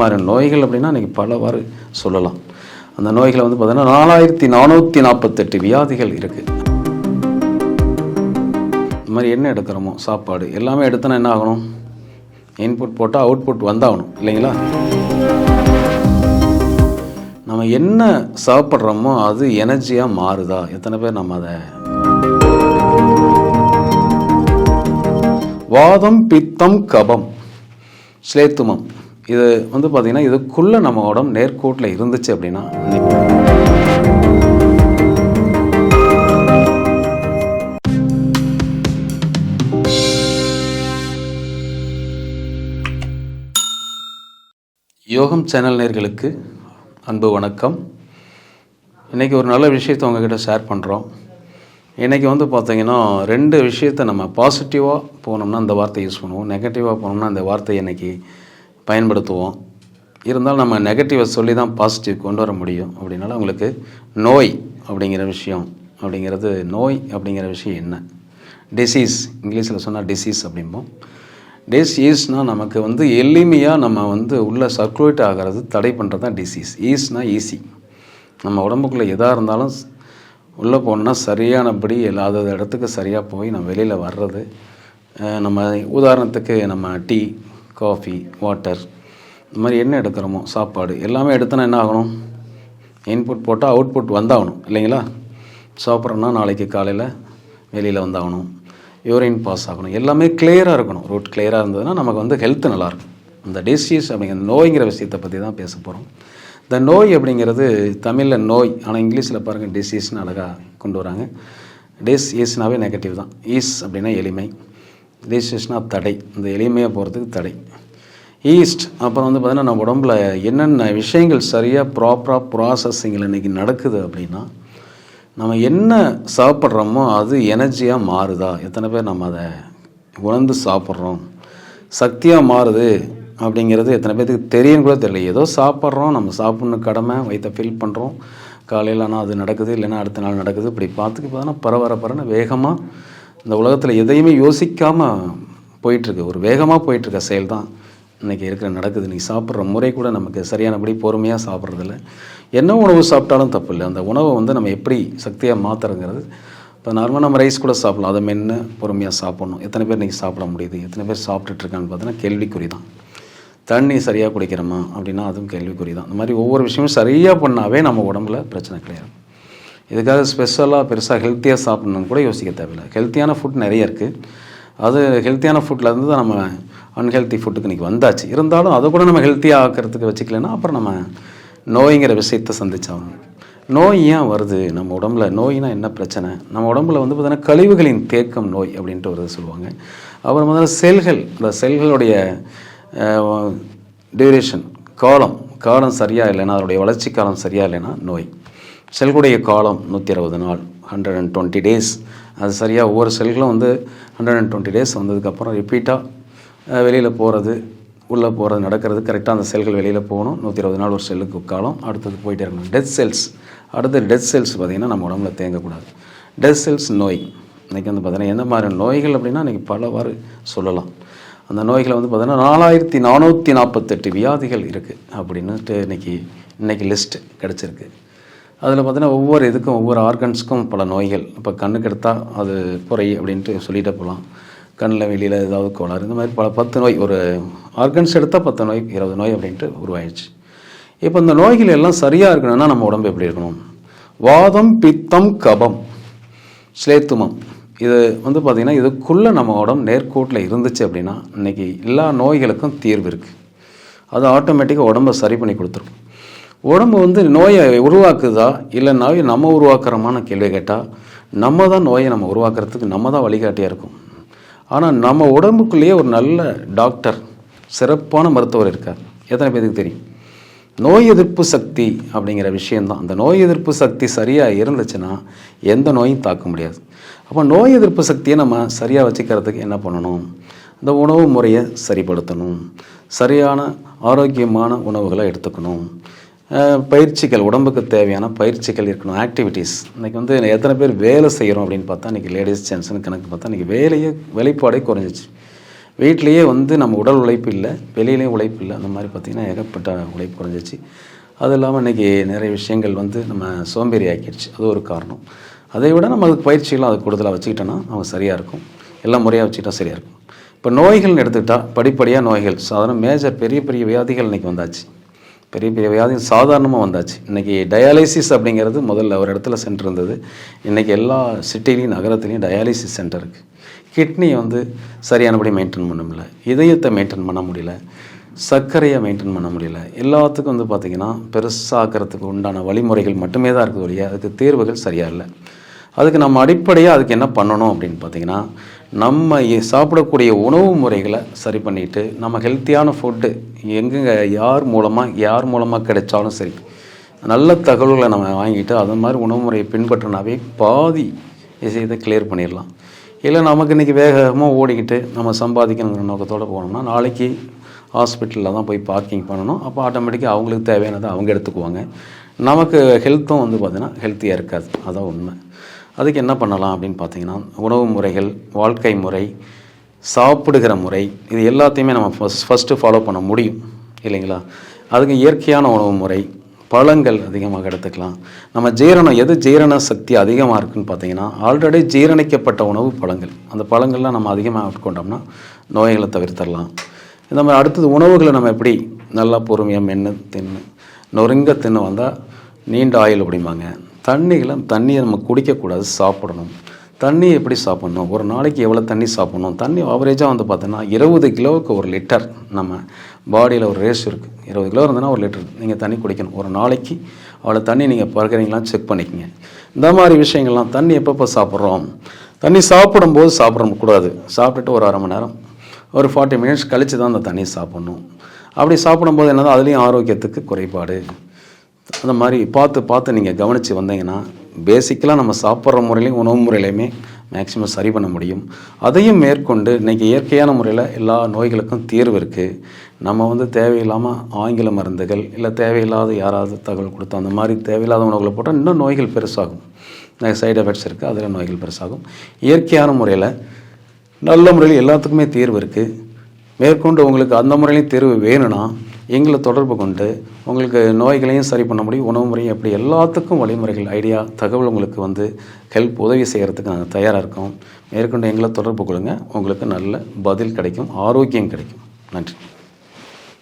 மாதிரியான நோய்கள் அப்படின்னா இன்றைக்கி பலவாறு சொல்லலாம். அந்த நோய்களை வந்து பார்த்தீங்கன்னா நாலாயிரத்தி நானூற்றி நாற்பத்தெட்டு வியாதிகள் இருக்குது இந்த மாதிரி என்ன எடுக்கிறோமோ சாப்பாடு எல்லாமே எடுத்தோன்னா என்ன ஆகணும்? இன்புட் போட்டால் அவுட்புட் வந்தாகணும் இல்லைங்களா? நம்ம என்ன சாப்பிட்றோமோ அது எனர்ஜியாக மாறுதா? எத்தனை பேர் நம்ம அதை வாதம் பித்தம் கபம் ஸ்லேத்துமம் இது வந்து பார்த்திங்கன்னா இதுக்குள்ளே நம்ம உடம்பு நேர்கோட்டில் இருந்துச்சு அப்படின்னா யோகம் சேனல் நேர்களுக்கு அன்பு வணக்கம். இன்றைக்கி ஒரு நல்ல விஷயத்தை உங்ககிட்ட ஷேர் பண்ணுறோம் இன்றைக்கி வந்து பார்த்திங்கன்னா ரெண்டு விஷயத்தை நம்ம பாசிட்டிவாக போனோம்னா அந்த வார்த்தையை யூஸ் பண்ணுவோம். நெகட்டிவாக போனோம்னா அந்த வார்த்தையை இன்றைக்கி பயன்படுத்துவோம். இருந்தாலும் நம்ம நெகட்டிவை சொல்லி தான் பாசிட்டிவ் கொண்டு வர முடியும். அப்படின்னால உங்களுக்கு நோய் அப்படிங்கிற விஷயம் அப்படிங்கிறது நோய் அப்படிங்கிற விஷயம் என்ன? டிசீஸ் இங்கிலீஷில் சொன்னால் டிசீஸ் அப்படிம்போம். டிசீஸ்னால் நமக்கு வந்து எளிமையாக நம்ம வந்து உள்ளே சர்க்குலேட் ஆகிறது தடை பண்ணுறது தான் டிசீஸ் ஈஸ்னால் ஈஸி நம்ம உடம்புக்குள்ளே எதாக இருந்தாலும் உள்ளே போனோம்னா சரியானபடி இல்லாத இடத்துக்கு சரியாக போய் நம்ம வெளியில் வர்றது நம்ம உதாரணத்துக்கு நம்ம டீ காஃபி வாட்டர் இந்த மாதிரி என்ன எடுக்கிறோமோ சாப்பாடு எல்லாமே எடுத்தோன்னா என்ன ஆகணும்? இன்புட் போட்டால் அவுட்புட் வந்தாகணும் இல்லைங்களா? சாப்பிட்றோன்னா நாளைக்கு காலையில் வெளியில் வந்தாகணும் யூரின் பாஸ் ஆகணும் எல்லாமே கிளியராக இருக்கணும். ரூட் கிளியராக இருந்ததுன்னா நமக்கு வந்து ஹெல்த் நல்லாயிருக்கும். இந்த டிசீஸ் அப்படிங்கிற நோய்ங்கிற விஷயத்தை பற்றி தான் பேச போகிறோம் இந்த நோய் அப்படிங்கிறது தமிழில் நோய் ஆனால் இங்கிலீஷில் பாருங்கள் டிசீஸ்னு அழகாக கொண்டு வராங்க. டிஸ் ஈஸ்னாவே நெகட்டிவ் தான். ஈஸ் அப்படின்னா எளிமை. டிசீஸ்னால் தடை. இந்த எளிமையாக போகிறதுக்கு தடை. ஈஸ்ட் அப்புறம் வந்து பார்த்திங்கன்னா நம்ம உடம்புல என்னென்ன விஷயங்கள் சரியாக ப்ராப்பராக ப்ராசஸிங்கில் இன்றைக்கி நடக்குது அப்படின்னா நம்ம என்ன சாப்பிட்றோமோ அது எனர்ஜியாக மாறுதா? எத்தனை பேர் நம்ம அதை உணர்ந்து சாப்பிட்றோம். சக்தியாக மாறுது அப்படிங்கிறது எத்தனை பேர்த்துக்கு தெரியும் கூட தெரியல. ஏதோ சாப்பிட்றோம் நம்ம சாப்பிட்ணும் கடமை வயிற்ற ஃபில் பண்ணுறோம் காலையில் ஆனால் அது நடக்குது இல்லைன்னா அடுத்த நாள் நடக்குது. இப்படி பார்த்துக்கு பார்த்தோன்னா பரவர பரன்னு வேகமாக இந்த உலகத்தில் எதையுமே யோசிக்காமல் போயிட்டுருக்கு. ஒரு வேகமாக போயிட்டுருக்க செயல் தான். இன்றைக்கி இருக்கிற நடக்குது. இன்றைக்கி சாப்பிட்ற முறை கூட நமக்கு சரியானபடி பொறுமையாக சாப்பிட்றதில்ல. என்ன உணவு சாப்பிட்டாலும் தப்பு இல்லை. அந்த உணவை வந்து நம்ம எப்படி சக்தியாக மாற்றுறங்கிறது இப்போ நார்மலாக நம்ம ரைஸ் கூட சாப்பிடலாம். அதை மென்று பொறுமையாக சாப்பிட்ணும். எத்தனை பேர் இன்றைக்கி சாப்பிட முடியுது? எத்தனை பேர் சாப்பிட்டுட்டுருக்கான்னு பார்த்தீங்கன்னா கேள்விக்குறி தான். தண்ணி சரியாக குடிக்கிறோமா அப்படின்னா அதுவும் கேள்விக்குறி தான். இந்த மாதிரி ஒவ்வொரு விஷயமும் சரியாக பண்ணாவே நம்ம உடம்புல பிரச்சனை கிடையாது. இதுக்காக ஸ்பெஷலாக பெருசாக ஹெல்த்தியாக சாப்பிட்ணுன்னு கூட யோசிக்க தேவையில்லை. ஹெல்த்தியான ஃபுட் நிறைய இருக்குது அது ஹெல்த்தியான ஃபுட்டில் இருந்து தான் நம்ம அன்ஹெல்த்தி ஃபுட்டுக்கு இன்றைக்கி வந்தாச்சு. இருந்தாலும் அதை கூட நம்ம ஹெல்த்தியாக ஆக்கிறதுக்கு வச்சுக்கலன்னா அப்புறம் நம்ம நோய்ங்கிற விஷயத்தை சந்திச்சாகணும். நோய் ஏன் வருது? நம்ம உடம்புல நோய்னா என்ன பிரச்சனை? நம்ம உடம்புல வந்து பார்த்தீங்கன்னா கழிவுகளின் தேக்கம் நோய் அப்படின்ட்டு ஒரு சொல்லுவாங்க. அப்புறம் முதல்ல செல்கள். இந்த செல்களுடைய டியூரேஷன் காலம். காலம் சரியாக இல்லைன்னா அதனுடைய வளர்ச்சி காலம் சரியாக இல்லைன்னா நோய். செல்களுடைய காலம் நூற்றி அறுபது நாள் ஹண்ட்ரட் அண்ட் டுவெண்ட்டி டேஸ் அது சரியாக ஒவ்வொரு செல்களும் வந்து ஹண்ட்ரட் அண்ட் டுவெண்ட்டி டேஸ் வந்ததுக்கப்புறம் ரிப்பீட்டாக வெளியில் போகிறது உள்ளே போகிறது நடக்கிறது கரெக்டாக அந்த செல்கள் வெளியில் போகணும். நூற்றி இருபது நாள் ஒரு செல்லுக்கு காலம் அடுத்தது போயிட்டே இருக்கணும். டெத் செல்ஸ் அடுத்து டெத் செல்ஸ் பார்த்திங்கன்னா நம்ம உடம்புல தேங்கக்கூடாது. டெத் செல்ஸ் நோய். இன்றைக்கி வந்து பார்த்தீங்கன்னா என்ன மாதிரி நோய்கள் அப்படின்னா இன்றைக்கி பலவாறு சொல்லலாம். அந்த நோய்களை வந்து பார்த்திங்கன்னா நாலாயிரத்தி நானூற்றி நாற்பத்தெட்டு வியாதிகள் இருக்குது அப்படின்னுட்டு இன்றைக்கி இன்றைக்கி லிஸ்ட் கிடச்சிருக்கு. அதில் பார்த்தீங்கன்னா ஒவ்வொரு இதுக்கும் ஒவ்வொரு ஆர்கன்ஸுக்கும் பல நோய்கள். இப்போ கண்ணுக்கு எடுத்தால் அது குறை அப்படின்ட்டு சொல்லிட்டு போகலாம் கண்ணில் வெளியில் ஏதாவது கோளாறு இந்த மாதிரி பல பத்து நோய் ஒரு ஆர்கன்ஸ் எடுத்தால் பத்து நோய் இருபது நோய் அப்படின்ட்டு உருவாயிடுச்சு. இப்போ இந்த நோய்கள் எல்லாம் சரியாக இருக்கணும்னா நம்ம உடம்பு எப்படி இருக்கணும்? வாதம் பித்தம் கபம் ஸ்லேத்துமம் இது வந்து பார்த்திங்கன்னா இதுக்குள்ளே நம்ம உடம்பு நேர்கோட்டில் இருந்துச்சு அப்படின்னா இன்றைக்கி எல்லா நோய்களுக்கும் தீர்வு இருக்குது அது ஆட்டோமேட்டிக்காக உடம்பை சரி பண்ணி கொடுத்துரும். உடம்பு வந்து நோயை உருவாக்குதா இல்லை நோயை நம்ம உருவாக்குறோமான கேள்வி கேட்டால் நம்ம தான் நோயை நம்ம உருவாக்குறதுக்கு நம்ம தான் வழிகாட்டியாக இருக்கும். ஆனால் நம்ம உடம்புக்குள்ளேயே ஒரு நல்ல டாக்டர் சிறப்பான மருத்துவர் இருக்கார். எத்தனை பேருக்கு தெரியும்? நோய் எதிர்ப்பு சக்தி அப்படிங்கிற விஷயந்தான் அந்த நோய் எதிர்ப்பு சக்தி சரியாக இருந்துச்சுன்னா எந்த நோயும் தாக்க முடியாது. அப்போ நோய் எதிர்ப்பு சக்தியை நம்ம சரியாக வச்சுக்கிறதுக்கு என்ன பண்ணணும்? இந்த உணவு முறையை சரிப்படுத்தணும். சரியான ஆரோக்கியமான உணவுகளை எடுத்துக்கணும். பயிற்சிகள் உடம்புக்கு தேவையான பயிற்சிகள் இருக்கணும் ஆக்டிவிட்டீஸ் இன்றைக்கி வந்து எத்தனை பேர் வேலை செய்கிறோம் அப்படின்னு பார்த்தா இன்றைக்கி லேடிஸ் ஜென்ட்ஸ்னு கணக்கு பார்த்தா இன்றைக்கி வேலையே வெளிப்பாடே குறைஞ்சிச்சு வீட்லேயே வந்து நம்ம உடல் உழைப்பு இல்லை வெளியிலேயும் உழைப்பு இல்லை அந்த மாதிரி பார்த்திங்கன்னா ஏகப்பட்ட உழைப்பு குறைஞ்சிச்சு அது இல்லாமல் இன்றைக்கி நிறைய விஷயங்கள் வந்து நம்ம சோம்பேறி ஆக்கிடுச்சு அது ஒரு காரணம். அதை விட நம்ம அதுக்கு பயிற்சிகளும் அது கூடுதலாக வச்சுக்கிட்டோன்னா அவங்க சரியாக இருக்கும். எல்லாம் முறையாக வச்சுக்கிட்டா சரியாக இருக்கும். இப்போ நோய்கள்னு எடுத்துக்கிட்டால் படிப்படியாக நோய்கள் சாதாரண மேஜர் பெரிய பெரிய வியாதிகள் இன்றைக்கி வந்தாச்சு. பெரிய பெரிய வியாதியும் சாதாரணமாக வந்தாச்சு. இன்றைக்கி டயாலிசிஸ் அப்படிங்கிறது முதல்ல ஒரு இடத்துல சென்டர் இருந்தது இன்றைக்கி எல்லா சிட்டிலையும் நகரத்துலேயும் டயாலிசிஸ் சென்டர் இருக்குது கிட்னியை வந்து சரியானபடி மெயின்டைன் பண்ண முடியல. இதயத்தை மெயின்டைன் பண்ண முடியல. சர்க்கரையை மெயின்டைன் பண்ண முடியல. எல்லாத்துக்கும் வந்து பார்த்திங்கன்னா பெருசாக்கிறதுக்கு உண்டான வழிமுறைகள் மட்டுமே தான் இருக்குது ஒழிய அதுக்கு தீர்வுகள் சரியாக இல்லை. அதுக்கு நம்ம அடிப்படையாக அதுக்கு என்ன பண்ணணும் அப்படின்னு பார்த்தீங்கன்னா நம்ம சாப்பிடக்கூடிய உணவு முறைகளை சரி பண்ணிட்டு நம்ம ஹெல்த்தியான ஃபுட்டு எங்கெங்க யார் மூலமாக யார் மூலமாக கிடைச்சாலும் சரி நல்ல தகவல்களை நம்ம வாங்கிட்டு அது மாதிரி உணவு முறையை பின்பற்றினாவே பாதி விஷயத்தை கிளியர் பண்ணிடலாம். இல்லை நமக்கு இன்றைக்கி வேகமாக ஓடிக்கிட்டு நம்ம சம்பாதிக்கணுங்கிற நோக்கத்தோடு போனோம்னா நாளைக்கு ஹாஸ்பிட்டலில் தான் போய் பார்க்கிங் பண்ணணும். அப்போ ஆட்டோமேட்டிக்காக அவங்களுக்கு தேவையானதை அவங்க எடுத்துக்குவாங்க. நமக்கு ஹெல்த்தும் வந்து பார்த்திங்கன்னா ஹெல்த்தியாக இருக்காது. அதான் உண்மை. அதுக்கு என்ன பண்ணலாம் அப்படின்னு பார்த்தீங்கன்னா உணவு முறைகள் வாழ்க்கை முறை சாப்பிடுகிற முறை இது எல்லாத்தையுமே நம்ம ஃபஸ்ட் ஃபஸ்ட்டு ஃபாலோ பண்ண முடியும் இல்லைங்களா? அதுக்கு இயற்கையான உணவு முறை பழங்கள் அதிகமாக எடுத்துக்கலாம். நம்ம ஜீரணம் எது ஜீரண சக்தி அதிகமாக இருக்குன்னு பார்த்தீங்கன்னா ஆல்ரெடி ஜீரணிக்கப்பட்ட உணவு பழங்கள். அந்த பழங்கள்லாம் நம்ம அதிகமாக உட்கொண்டோம்னா நோய்களை தவிர்த்தரலாம் இந்த மாதிரி அடுத்தது உணவுகளை நம்ம எப்படி நல்லா பொறுமையாக மென்று தின்னு நொறுங்க தின்னு வந்தால் நீண்ட ஆயுள் அப்படிம்பாங்க. தண்ணிகளை தண்ணியை நம்ம குடிக்கக்கூடாது சாப்பிடணும். தண்ணி எப்படி சாப்பிடணும்? ஒரு நாளைக்கு எவ்வளோ தண்ணி சாப்பிடணும்? தண்ணி ஆவரேஜாக வந்து பார்த்தோன்னா இருபது கிலோவுக்கு ஒரு லிட்டர் நம்ம பாடியில் ஒரு ரேஸ் இருக்குது இருபது கிலோ இருந்ததுன்னா ஒரு லிட்டர். நீங்கள் தண்ணி குடிக்கணும். ஒரு நாளைக்கு அவ்வளோ தண்ணி நீங்கள் பறக்கிறீங்களான்னு செக் பண்ணிக்கங்க. இந்த மாதிரி விஷயங்கள்லாம் தண்ணி எப்பப்போ சாப்பிட்றோம்? தண்ணி சாப்பிடும்போது சாப்பிட கூடாது. சாப்பிட்டுட்டு ஒரு அரை மணி நேரம் ஒரு ஃபார்ட்டி மினிட்ஸ் கழித்து தான் அந்த தண்ணி சாப்பிட்ணும். அப்படி சாப்பிடும்போது என்னது? அதுலேயும் ஆரோக்கியத்துக்கு குறைபாடு. அந்த மாதிரி பார்த்து பார்த்து நீங்கள் கவனித்து வந்தீங்கன்னா பேசிக்கலாக நம்ம சாப்பிட்ற முறையிலையும் உணவு முறையிலையுமே மேக்ஸிமம் சரி பண்ண முடியும். அதையும் மேற்கொண்டு இன்றைக்கி இயற்கையான முறையில் எல்லா நோய்களுக்கும் தீர்வு இருக்குது நம்ம வந்து தேவையில்லாமல் ஆங்கில மருந்துகள் இல்லை தேவையில்லாத யாராவது தகவல் கொடுத்தோம் அந்த மாதிரி தேவையில்லாத உணவுகளை போட்டால் இன்னும் நோய்கள் பெருசாகும். சைடு எஃபெக்ட்ஸ் இருக்குது அதில் நோய்கள் பெருசாகும். இயற்கையான முறையில் நல்ல முறையில் எல்லாத்துக்குமே தீர்வு இருக்குது மேற்கொண்டு உங்களுக்கு அந்த முறையிலையும் தேர்வு வேணும்னா எங்களை தொடர்பு கொண்டு உங்களுக்கு நோய்களையும் சரி பண்ண முடியும் உணவு முறையும் எப்படி எல்லாத்துக்கும் வழிமுறைகள் ஐடியா தகவல் உங்களுக்கு வந்து ஹெல்ப் உதவி செய்கிறதுக்கு நாங்கள் தயாராக இருக்கோம். மேற்கொண்டு எங்களை தொடர்பு கொள்ளுங்கள் உங்களுக்கு நல்ல பதில் கிடைக்கும் ஆரோக்கியம் கிடைக்கும். நன்றி.